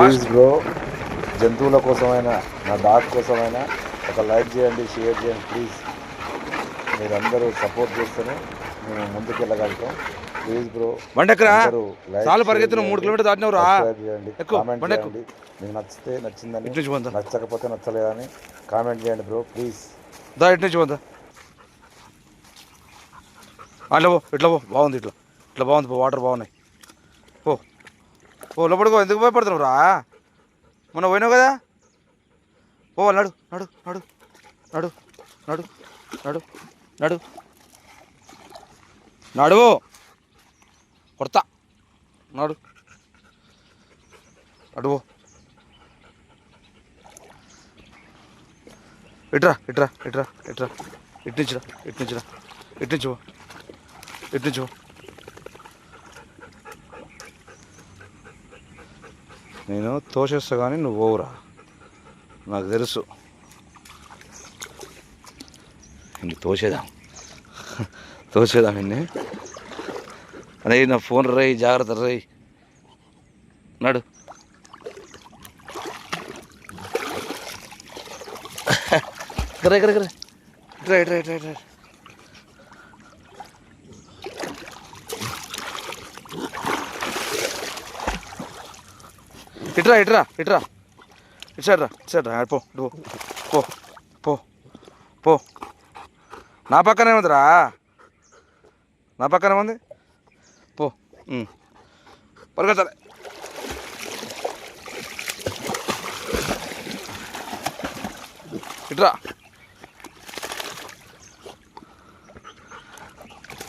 Please bro జంతువుల కోసమైనా నా డాగ్ కోసమైనా ఒక లైక్ చేయండి షేర్ చేయండి ప్లీజ్ మీరందరూ సపోర్ట్ చేస్తేనే మేము ముందుకు వెళ్ళగలుగుతాం. ప్లీజ్ బ్రో like, చాలు పరిగెత్తిన మూడు కిలోమీటర్ దాటినవు రా కామెంట్. చేయండి. మీకు నచ్చితే నచ్చిందని నచ్చకపోతే నచ్చలేదని కామెంట్ చేయండి బ్రో ప్లీజ్ దా ఇటు నుంచి పోందా? అట్లా పో ఇట్లా పో బాగుంది ఇట్లా. ఇట్లా బాగుంది వాటర్ బాగున్నాయి. పో. ఓ లోపలికి ఎందుకు భయపడుతున్నావు రా? మొన్న పోయినావు కదా? ఓ నడు నడు నడు నడు నడు నడు నడు నడు. కొడతా. నడు. అడుగు ఇట్రా ఇట్రా ఇట్రా ఇట్రా. ఇటు నుంచిరా ఇటు నుంచిరా నేను తోసేస్తా కానీ నువ్వు ఓవరా. నాకు తెలుసు. నిన్ను తోసేదాం. తోసేదాం నిన్నే. అదే నా ఫోన్ రై జాగ్రత్త రై. నాడు. ఇక్కడ ఇక్కడ ఇక్కడ రైట్ రైట్ రైట్ ఇట్రా ఇట్రా ఇట్రా. ఇటు సైడ్ రా ఇటు సైడ్ రా పో. పో పో పో. నా పక్కనే ఉందిరా. నా పక్కనే ఉంది. పో ఉమ్. పరిగెత్తాలి. ఇట్రా.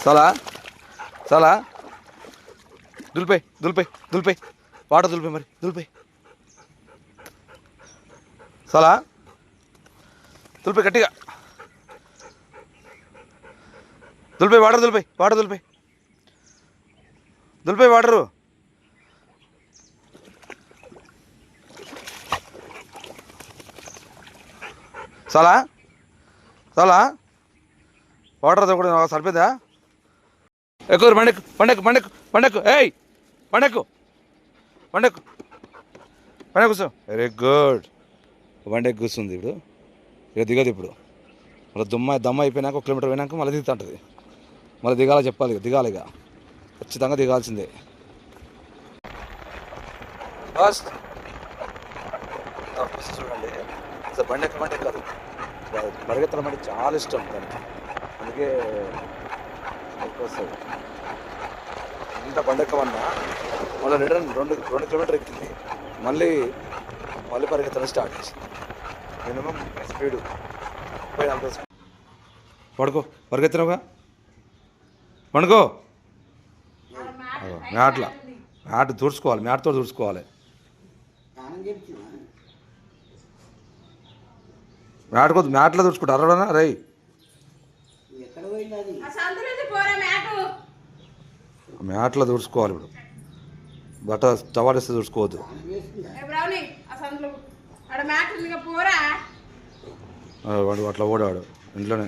చాలా చాలా దులిపోయి దులిపోయి దులిపోయి. వాటర్ దులిపాయి మరి దులిపాయి చాలా దులిపోయి గట్టిగా. దులిపాయి వాటర్ దులిపాయి వాటర్ దులిపాయి దులిపాయి వాటరు చాలా చాలా వాటర్ కూడా సరిపోయిందా? ఎక్కువ పండకు పండకు పండకు పండకు ఏయ్ పండకు బండెక్కు బండెక్కు కూర్చో. వెరీ గుడ్ బండెక్కు కూర్చుంది ఇప్పుడు. ఇక దిగదు ఇప్పుడు. మళ్ళీ దుమ్మ దమ్మ అయిపోయినాక ఒక కిలోమీటర్ పోయినాక మళ్ళీ దిగుతుంటుంది. మళ్ళీ దిగాల చెప్పాలి ఇక దిగాలి ఇక. ఖచ్చితంగా దిగాల్సిందే. ఫస్ట్ చూడండి. అసలు బండి ఎక్కమంటే కాదు. పరిగెత్తడం అంటే చాలా ఇష్టం దానికి అందుకే ఎక్కువ వస్తుంది ఇంత బండి ఎక్కమన్నా మళ్ళీ రిటర్న్ రెండు రెండు కిలోమీటర్ ఎక్కింది. మళ్ళీ మళ్ళీ పరిగెత్తడం స్టార్ట్ చేసింది. మినిమం స్పీడ్ ముప్పై నలభై స్పీడ్. పడుకో పరిగెత్తినావుగా పండుకో. మ్యాట్ల. మ్యాట్ తుడుచుకోవాలి మ్యాట్తో తుడుచుకోవాలి మ్యాట్ కొద్ది మ్యాట్లో తుడుచుకుంటా అరవడనా? రై మ్యాట్లో దూడుచుకోవాలి ఇప్పుడు. బట్ట టవాలేస్తే దూడుచుకోవద్దు. వాడు అట్లా ఓడాడు. ఇంట్లోనే.